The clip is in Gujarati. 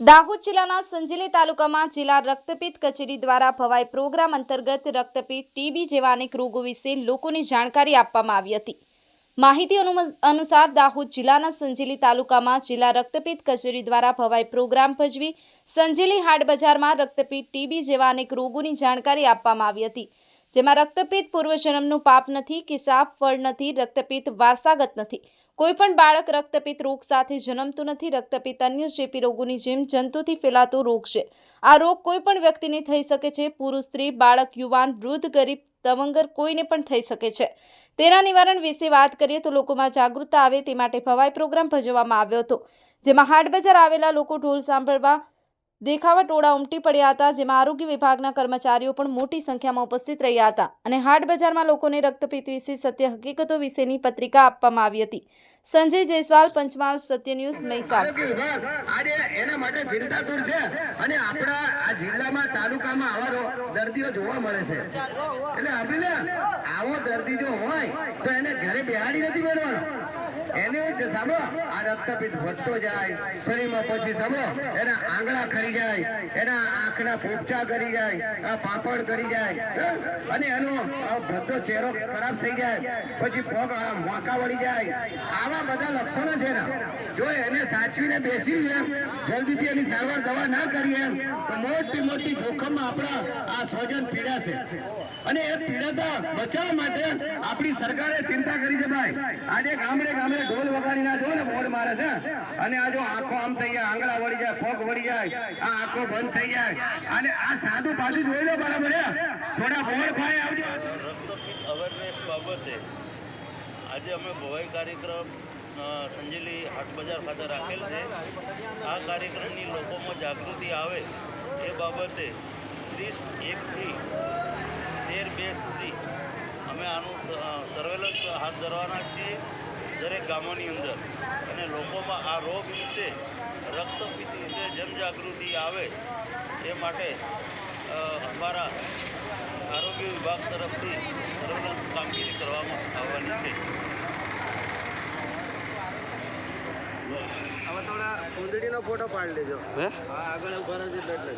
દાહોદ જિલ્લાના સંજેલી તાલુકામાં જિલ્લા રક્તપિત કચેરી દ્વારા ભવાઈ પ્રોગ્રામ અંતર્ગત રક્તપિત ટીબી જેવા અનેક રોગો વિશે લોકોને જાણકારી આપવામાં આવી હતી. માહિતી અનુસાર દાહોદ જિલ્લાના સંજેલી તાલુકામાં જિલ્લા રક્તપિત કચેરી દ્વારા ભવાઈ પ્રોગ્રામ ભજવી સંજેલી હાટ બજારમાં રક્તપિત ટીબી જેવા અનેક રોગોની જાણકારી આપવામાં આવી હતી. જેમાં રક્તપિત પૂર્વજન્મનું પાપ નથી કે સાપ ફળ નથી રક્તપિત વારસાગત નથી. કોઈપણ બાળક રક્તપિત રોગ સાથે જન્મતું નથી રક્તપિત અન્ય ચેપી રોગોની જેમ જંતુથી ફેલાતો રોગ છે. આ રોગ કોઈ પણ વ્યક્તિને થઈ શકે છે, પુરુષ, સ્ત્રી, બાળક, યુવાન, વૃદ્ધ, ગરીબ, તવંગર કોઈને પણ થઈ શકે છે. તેના નિવારણ વિશે વાત કરીએ તો લોકોમાં જાગૃતતા આવે તે માટે ભવાઈ પ્રોગ્રામ ભજવવામાં આવ્યો હતો, જેમાં હાટ બજાર આવેલા લોકો ઢોલ સાંભળવા દેખાવા ટોળા ઉમટી પડ્યા હતા, જેમાં આરોગ્ય વિભાગના કર્મચારીઓ પણ મોટી સંખ્યામાં ઉપસ્થિત રહ્યા હતા. અને હાટ બજારમાં લોકોને રક્તપિત વિશે સત્ય હકીકતો વિશેની પત્રિકા આપવામાં આવી હતી. સંજય જયસ્વાલ, પંચમહાલ, સત્ય ન્યૂઝ મહીસાગર માટે છે અને આપણા આ જિલ્લામાં, તાલુકામાં આવા દર્દીઓ જોવા મળે છે. એટલે આવો દર્દી જો હોય, તો એને ઘરે બેહાડી નથી મેળવાનો એને જ સાંભળો, આ રક્તપિત વધતો જાય, શરીરમાં પછી સાંભળો, એના આંગળા ખરી જાય, એના આંખના પોપચા કરી જાય, આ પાપડ કરી જાય? અને એનો બધો ચહેરો ખરાબ થઈ જાય, પછી પગ મોકા વળી જાય આવા બધા લક્ષણો છે ને જો સાચવીને બેસી રહીએ જલ્દીથી એની સારવાર દવા ના કરીએ તો મોટી મોટી જોખમમાં આપણા આ સ્વજન પીડાશે. અને એ પીડાતા બચાવવા માટે આપણી સરકારે ચિંતા કરી છે ભાઈ. આજે ગામડે ગામડે ઢોલ વગાડીને જો ને બોર્ડ મારે છે. અને આ જો આંખો આમ થઈ જાય, આંગળા વળી જાય, પગ વળી જાય, આ આંખો બંધ થઈ જાય. અને આ સાદું પાછું જોઈ લો બરાબર થોડા બોર્ડ ભાઈ આવજો. અવેરનેસ બાબતે આજે અમે ભવાઈ કાર્યક્રમ સંજેલી હાટ બજાર ખાતે રાખેલ છે. આ કાર્યક્રમની લોકોમાં જાગૃતિ આવે એ બાબતે ત્રીસ એકથી તેર બે સુધી અમે આનું સર્વેલન્સ હાથ ધરવાના છીએ દરેક ગામોની અંદર. અને લોકોમાં આ રોગ વિશે રક્તપિત વિશે જનજાગૃતિ આવે એ માટે અમારા આરોગ્ય વિભાગ તરફથી સર્વેલન્સ કામગીરી કરવામાં આવવાની છે. થોડા કુંદડીનો ફોટો પાડી લેજો. હા? આગળ ઊભા રહેજો એટલે